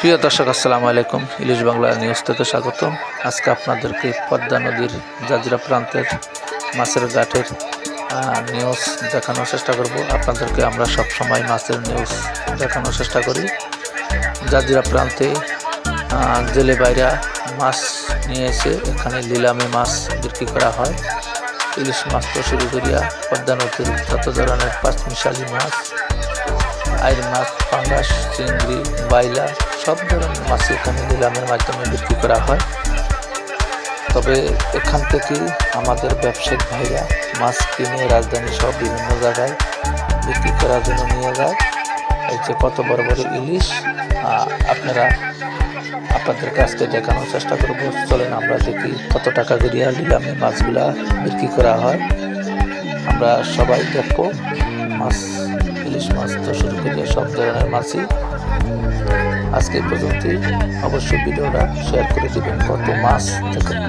প্রিয় দর্শক, আসসালামু আলাইকুম। ইলিশ বাংলা নিউজ থেকে স্বাগতম। আজকে আপনাদেরকে পদ্মা নদীর জাজিরা প্রান্তের মাছের ঘাটের নিউজ দেখানোর চেষ্টা করব। আপনাদেরকে আমরা সব সময় মাছের নিউজ দেখানোর চেষ্টা করি। জাজিরা প্রান্তে জেলে বাইরা মাছ নিয়ে এসে এখানে নিলামে মাছ বিক্রি করা হয়। ইলিশ মাছ তো শুরু করিয়া পদ্মা নদীর যত ধরনের পাঁচমিশালি মাছ আইর মাছ, পাঙ্গাস, চিংড়ি, বাইলা, সব ধরনের মাছ এখানে নিলামের মাধ্যমে বিক্রি করা হয়। তবে এখান থেকে আমাদের ব্যবসায়িক ভাইরা মাছ কিনে রাজধানী সব বিভিন্ন জায়গায় বিক্রি করার জন্য নিয়ে যায়। এই যে কত বড় বড় ইলিশ আপনারা আপনাদের কাছকে দেখানোর চেষ্টা করব। চলেন আমরা দেখি কত টাকা করিয়া নিলামে মাছগুলা বিক্রি করা হয়। আমরা সবাই দেখব মাছ ইলিশ মাছ। তো শুরু করে সব ধরনের মাছই আজকে পর্যন্তই। অবশ্যই ভিডিওটা শেয়ার করে দেবেন কত মাছ দেখেন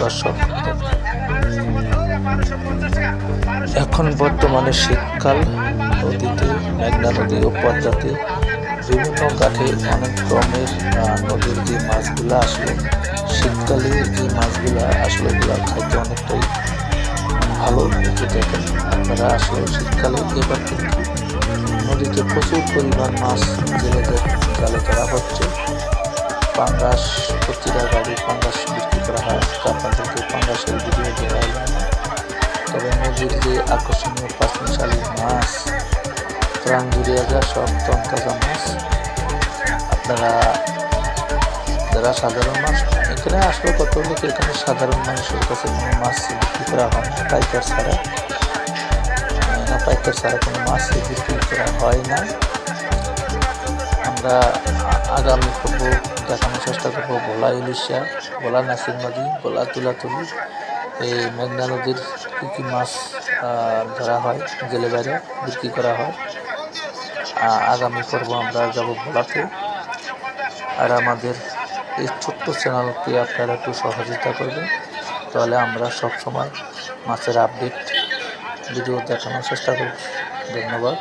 দর্শক এখন বর্তমানে শীতকাল নদীতে মেঘনা নদী ও পদ্মাতে বিভিন্ন ঘাটে অনেক আহ, নদীর যে মাছগুলো আসলো শীতকালে যে মাছগুলো আসলে ওগুলো খাইতে অনেকটাই ভালো কিন্তু দেখেন। আপনারা আসলে শীতকালে এবার কিন্তু নদীতে প্রচুর পরিমাণ মাছ জেলেদের জালে ধরা হচ্ছে। পাঙ্গাস প্রতিটা গাড়ি, পাঙ্গাস বিক্রি করা হয়। আপনাদেরকে পাঙ্গাসের ভিডিও না তবে নদীর যে আকর্ষণীয় পাঁচমিশালি মাছ প্রাণ জুড়িয়ে যায় সব তন্তাজা মাছ। আপনারা, যারা সাধারণ মাছ এখানে আসলে কত লোক এখানে সাধারণ মানুষের কাছে কোনো মাছ বিক্রি করা হয় না, পাইকার ছাড়া। পাইকার ছাড়া কোনো মাছ বিক্রি করা হয় না। আমরা আগামী করব, দেখানোর চেষ্টা করব ভোলা ইলিশা, ভোলা নদী ভোলা তুলাতুলি। এই মেঘনা নদীর কী কী মাছ ধরা হয়, জেলে বাইরে বিক্রি করা হয়। আগামী পর্ব আমরা যাব ভোলাতে। আর আমাদের এই ছোট্ট চ্যানেলটি আপনারা একটু সহযোগিতা করবেন। তাহলে আমরা সব সময় মাছের আপডেট, ভিডিও দেখানোর চেষ্টা করব। ধন্যবাদ।